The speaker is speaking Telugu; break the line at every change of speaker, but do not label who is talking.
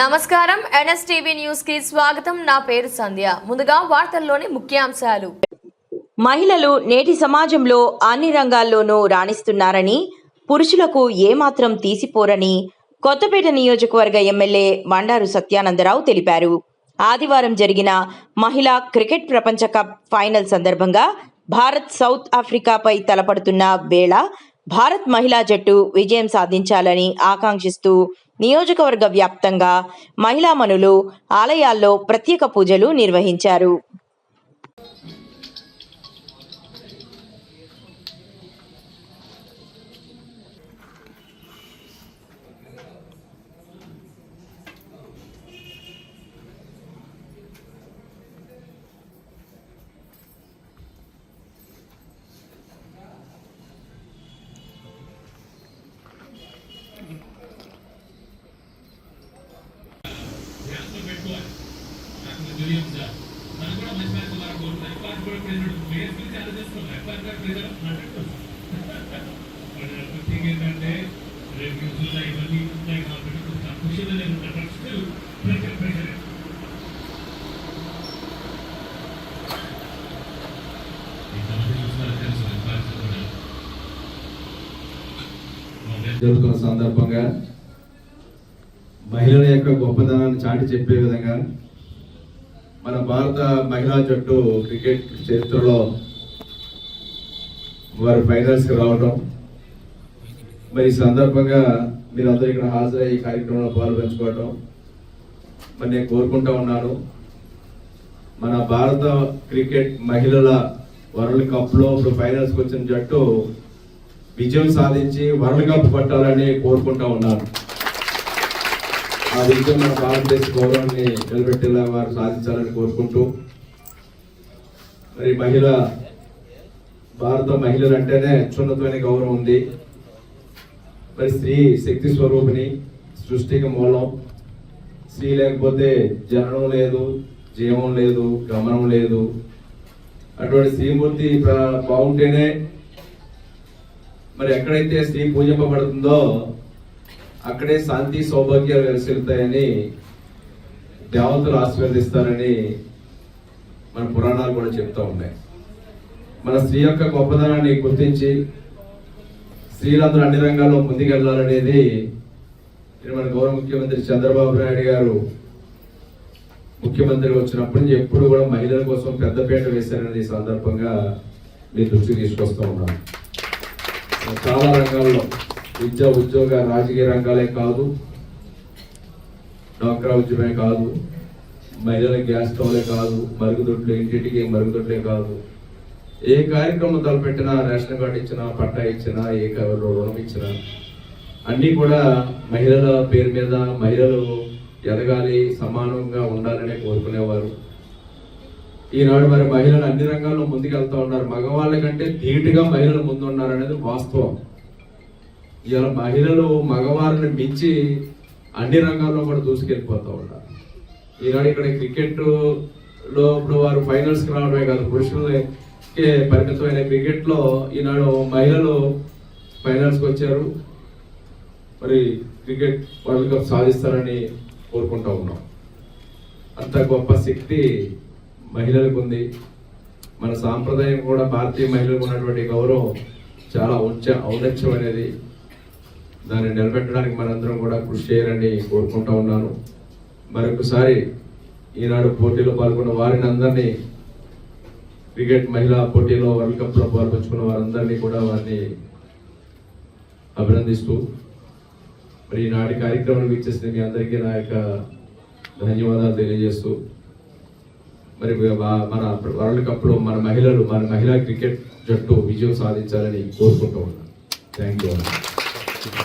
నమస్కారం. ఎన్ఎస్టీవీ న్యూస్కి స్వాగతం. నా పేరు సంధ్య. ముందుగా వార్తల్లోని ముఖ్యాంశాలు.
మహిళలు నేటి సమాజంలో అన్ని రంగాల్లోనూ రాణిస్తున్నారని పురుషులకు ఏమాత్రం తీసిపోరని కొత్తపేట నియోజకవర్గ ఎమ్మెల్యే బండారు సత్యానందరావు తెలిపారు. ఆదివారం జరిగిన మహిళా క్రికెట్ ప్రపంచ కప్ ఫైనల్ సందర్భంగా భారత్ సౌత్ ఆఫ్రికాపై తలపడుతున్న వేళ భారత్ మహిళా జట్టు విజయం సాధించాలని ఆకాంక్షిస్తూ నియోజకవర్గ వ్యాప్తంగా మహిళామణులు ఆలయాల్లో ప్రత్యేక పూజలు నిర్వహించారు.
ఏంటంటే ఇవన్నీ ఉంటాయి కాబట్టి కొంచెం స్టిల్ ప్రెషర్ ప్రెషర్
జరుగుతున్న సందర్భంగా మహిళల యొక్క గొప్పతనాన్ని చాటి చెప్పే విధంగా మన భారత మహిళా జట్టు క్రికెట్ చరిత్రలో వారు ఫైనల్స్కి రావడం మరి ఈ సందర్భంగా మీరందరూ ఇక్కడ హాజరై ఈ కార్యక్రమంలో పాల్పంచుకోవడం మరి నేను కోరుకుంటా ఉన్నాను. మన భారత క్రికెట్ మహిళల వరల్డ్ కప్లో ఇప్పుడు ఫైనల్స్కి వచ్చిన జట్టు విజయం సాధించి వరల్డ్ కప్ పట్టాలని కోరుకుంటా ఉన్నాను. ఆ విజయం మన భారతదేశ గౌరవాన్ని నిలబెట్టేలా వారు సాధించాలని కోరుకుంటూ మరి మహిళ భారత మహిళలు అంటేనే అత్యున్నతమైన గౌరవం ఉంది. మరి స్త్రీ శక్తి స్వరూపిణి సృష్టికి మూలం. స్త్రీ లేకపోతే జననం లేదు జీవం లేదు గమనం లేదు. అటువంటి శ్రీమూర్తి బాగుంటేనే మరి ఎక్కడైతే స్త్రీ పూజింపబడుతుందో అక్కడే శాంతి సౌభాగ్యాలు వెలిసిల్తాయని దేవతలు ఆశీర్వదిస్తారని మన పురాణాలు కూడా చెప్తా ఉన్నాయి. మన స్త్రీ యొక్క గొప్పతనాన్ని గుర్తించి స్త్రీలందరూ అన్ని రంగాల్లో ముందుకెళ్ళాలనేది మన గౌరవ ముఖ్యమంత్రి చంద్రబాబు నాయుడు గారు ముఖ్యమంత్రి వచ్చినప్పటి నుంచి ఎప్పుడు కూడా మహిళల కోసం పెద్దపీట వేశారనేది సందర్భంగా మీ దృష్టికి తీసుకొస్తూ ఉన్నాను. చాలా రంగాల్లో విద్య ఉద్యోగ రాజకీయ రంగాలే కాదు డాక్రా ఉద్యమే కాదు మహిళల గ్యాస్ స్టవ్లే కాదు మరుగుదొడ్లు ఇంటింటికి మరుగుదొడ్లే కాదు. ఏ కార్యక్రమం తలపెట్టినా రేషన్ కార్డు ఇచ్చినా పట్టా ఇచ్చినా ఏ కవర్లో రుణం ఇచ్చినా అన్నీ కూడా మహిళల పేరు మీద మహిళలు ఎదగాలి సమానంగా ఉండాలని కోరుకునేవారు. ఈనాడు మరి మహిళలు అన్ని రంగాల్లో ముందుకెళ్తా ఉన్నారు. మగవాళ్ళ కంటే ధీటుగా మహిళలు ముందు ఉన్నారనేది వాస్తవం. ఇలా మహిళలు మగవారిని మించి అన్ని రంగాల్లో కూడా దూసుకెళ్ళిపోతూ ఉన్నారు. ఈనాడు ఇక్కడ క్రికెట్లో ఇప్పుడు వారు ఫైనల్స్కి రావడమే కాదు పురుషులకే పరిమితమైన క్రికెట్లో ఈనాడు మహిళలు ఫైనల్స్కి వచ్చారు. మరి క్రికెట్ వరల్డ్ కప్ సాధిస్తారని కోరుకుంటూ ఉన్నాం. అంత గొప్ప శక్తి మహిళలకు ఉంది. మన సాంప్రదాయం కూడా భారతీయ మహిళలకు ఉన్నటువంటి గౌరవం చాలా ఉంచ ఔన్నత్యం అనేది దాన్ని నిలబెట్టడానికి మనందరం కూడా కృషి చేయాలని కోరుకుంటా ఉన్నాను. మరొకసారి ఈనాడు పోటీలో పాల్గొన్న వారిని అందరినీ క్రికెట్ మహిళా పోటీలో వరల్డ్ కప్లో పాల్పంచుకున్న వారందరినీ కూడా వారిని అభినందిస్తూ మరి ఈనాటి కార్యక్రమం వీక్షిస్తే మీ అందరికీ నా యొక్క ధన్యవాదాలు తెలియజేస్తూ మరి మన వరల్డ్ కప్లో మన మహిళలు మన మహిళా క్రికెట్ జట్టు విజయం సాధించాలని కోరుకుంటూ ఉన్నాను. Thank you